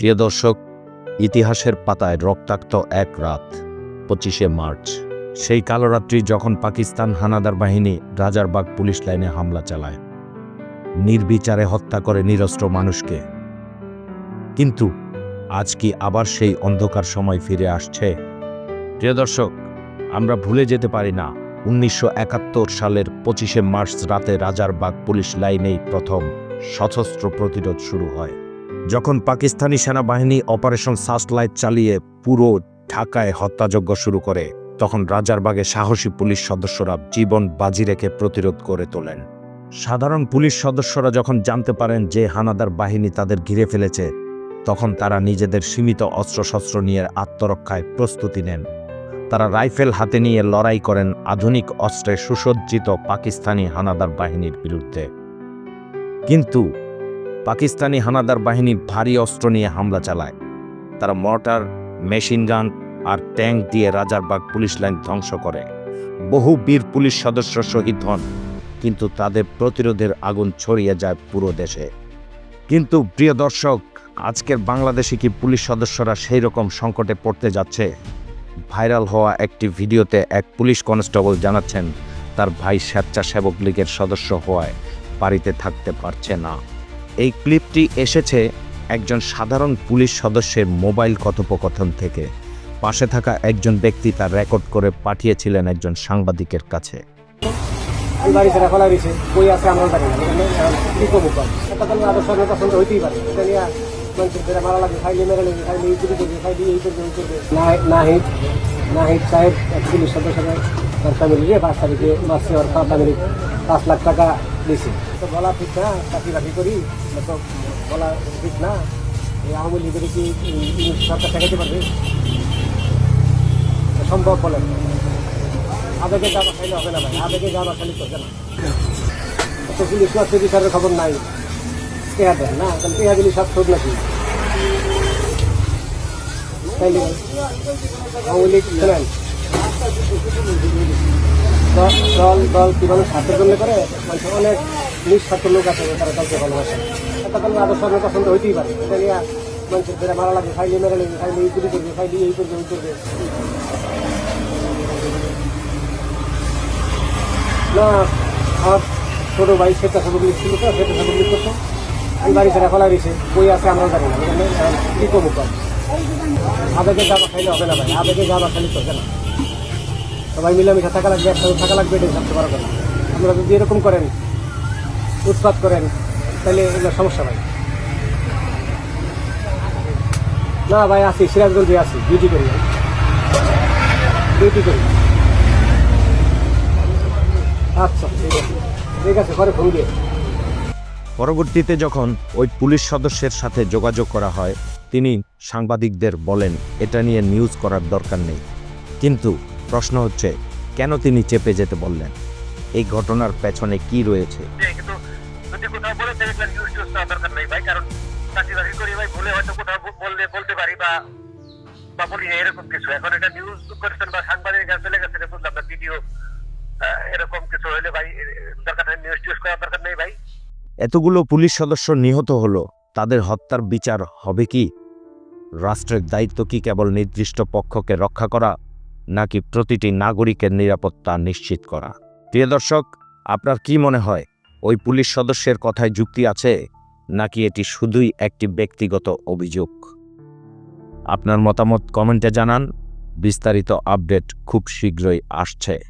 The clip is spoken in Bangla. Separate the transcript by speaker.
Speaker 1: প্রিয় দর্শক, ইতিহাসের পাতায় রক্তাক্ত এক রাত, পঁচিশে মার্চ। সেই কালো রাত্রি যখন পাকিস্তান হানাদার বাহিনী রাজারবাগ পুলিশ লাইনে হামলা চালায়। নির্বিচারে হত্যা করে নিরস্ত্র মানুষকে। কিন্তু আজ কি আবার সেই অন্ধকার সময় ফিরে আসছে? প্রিয় দর্শক, আমরা ভুলে যেতে পারি না, উনিশশো একাত্তর সালের পঁচিশে মার্চ রাতে রাজারবাগ পুলিশ লাইনেই প্রথম সশস্ত্র প্রতিরোধ শুরু হয়। যখন পাকিস্তানি সেনাবাহিনী অপারেশন সাস্টলাইট চালিয়ে পুরো ঢাকায় হত্যাযজ্ঞ শুরু করে, তখন রাজারবাগে সাহসী পুলিশ সদস্যরা জীবন বাজি রেখে প্রতিরোধ করে তোলেন। সাধারণ পুলিশ সদস্যরা যখন জানতে পারেন যে হানাদার বাহিনী তাদের ঘিরে ফেলেছে, তখন তারা নিজেদের সীমিত অস্ত্রশস্ত্র নিয়ে আত্মরক্ষায় প্রস্তুতি নেন। তারা রাইফেল হাতে নিয়ে লড়াই করেন আধুনিক অস্ত্রে সুসজ্জিত পাকিস্তানি হানাদার বাহিনীর বিরুদ্ধে। কিন্তু পাকিস্তানি হানাদার বাহিনী ভারী অস্ত্র নিয়ে হামলা চালায়। তারা মর্টার, মেশিন গান আর ট্যাঙ্ক দিয়ে রাজারবাগ পুলিশ লাইন ধ্বংস করে। বহু বীর পুলিশ সদস্য শহীদ হন, কিন্তু তাদের প্রতিরোধের আগুন ছড়িয়ে যায় পুরো দেশে। কিন্তু প্রিয় দর্শক, আজকের বাংলাদেশে কি পুলিশ সদস্যরা সেই রকম সংকটে পড়তে যাচ্ছে? ভাইরাল হওয়া একটি ভিডিওতে এক পুলিশ কনস্টেবল জানাচ্ছেন, তার ভাই স্বেচ্ছাসেবক লীগের সদস্য হওয়ায় বাড়িতে থাকতে পারছে না। এই ক্লিপটি এসেছে একজন সাধারণ পুলিশ সদস্যের মোবাইল কথোপকথন থেকে। পাশে থাকা একজন ব্যক্তি তার রেকর্ড করে পাঠিয়েছিলেন একজন সাংবাদিকের কাছে।
Speaker 2: সাহেব পাঁচ তারিখে পাঁচ লাখ টাকা দিয়েছে তো বলা ঠিক না চাকরি বাকরি করি তো বলা ঠিক না, এই আওয়ামী লীগের কি সরকার ঠেকাতে পারবে? সম্ভব বলেন আবেগে যাওয়া খাইলে হবে না ভাই, আবেগে যাওয়া খালি চলবে না। তো পুলিশ মাত্র বিচারের খবর নাই। টেহা দেন না, তাহলে টেহা দিলে সব শোধ নাকি? তাইলে আওয়ামী লীগ শোনেন দল দল দল কি মানুষ স্বার্থের জন্য করে? মানুষ অনেক নিঃস্বার্থ লোক আছে তারা দলকে ভালোবাসে। দল আদর্শ আপনার পছন্দ হইতেই পারে। এটা নিয়ে মানুষের ফেরে মারা লাগে খাইলে মেরে লাগে খাইলে এই চুরি করবে খাইলে এই করবে, ওই করবে। না, আমার ছোটো ভাই সেটা সামগ্রী ছিল তো সেটা সামগ্রী করতো। আমি বাড়ি ছেড়ে ফেলা রয়েছে বই আছে আমরাও জানি না। আবেগে যাওয়া খাইলে হবে না ভাই, আবেগে যাওয়া খালি চলবে না। সবাই মিলেমিশে থাকা লাগবে, একসাথে থাকা লাগবে, এটাই সবচেয়ে বড় কথা আপনারা যদি এরকম করেন, উৎপাত করেন, তাহলে এগুলো সমস্যা ভাই। না ভাই, আছি, সিরাজগঞ্জে আছি ডিউটি করি ডিউটি করি। আচ্ছা ঠিক আছে। ঠিক আছে পরে ফোন দিয়ে।
Speaker 1: পরবর্তীতে যখন ওই পুলিশ সদস্যের সাথে যোগাযোগ করা হয়, তিনি সাংবাদিকদের বলেন, এটা নিয়ে নিউজ করার দরকার নেই। কিন্তু প্রশ্ন হচ্ছে কেন তিনি চেপে যেতে বললেন? এই ঘটনার পেছনে কি রয়েছে?
Speaker 3: এরকম কিছু। এখন এটা নিউজ করেছেন বা সাংবাদিক চলে গেছে বুঝলাম না ভিডিও এরকম কিছু হলে ভাই দরকার নিউজ টিউজ করার দরকার নেই ভাই।
Speaker 1: এতগুলো পুলিশ সদস্য নিহত হলো তাদের হত্যার বিচার হবে কি? রাষ্ট্রের দায়িত্ব কি কেবল নির্দিষ্ট পক্ষকে রক্ষা করা নাকি প্রতিটি নাগরিকের নিরাপত্তা নিশ্চিত করা? প্রিয় দর্শক, আপনার কি মনে হয়, ওই পুলিশ সদস্যের কথায় যুক্তি আছে, নাকি এটি শুধুই একটি ব্যক্তিগত অভিযোগ? আপনার মতামত কমেন্টে জানান, বিস্তারিত আপডেট খুব শীঘ্রই আসছে।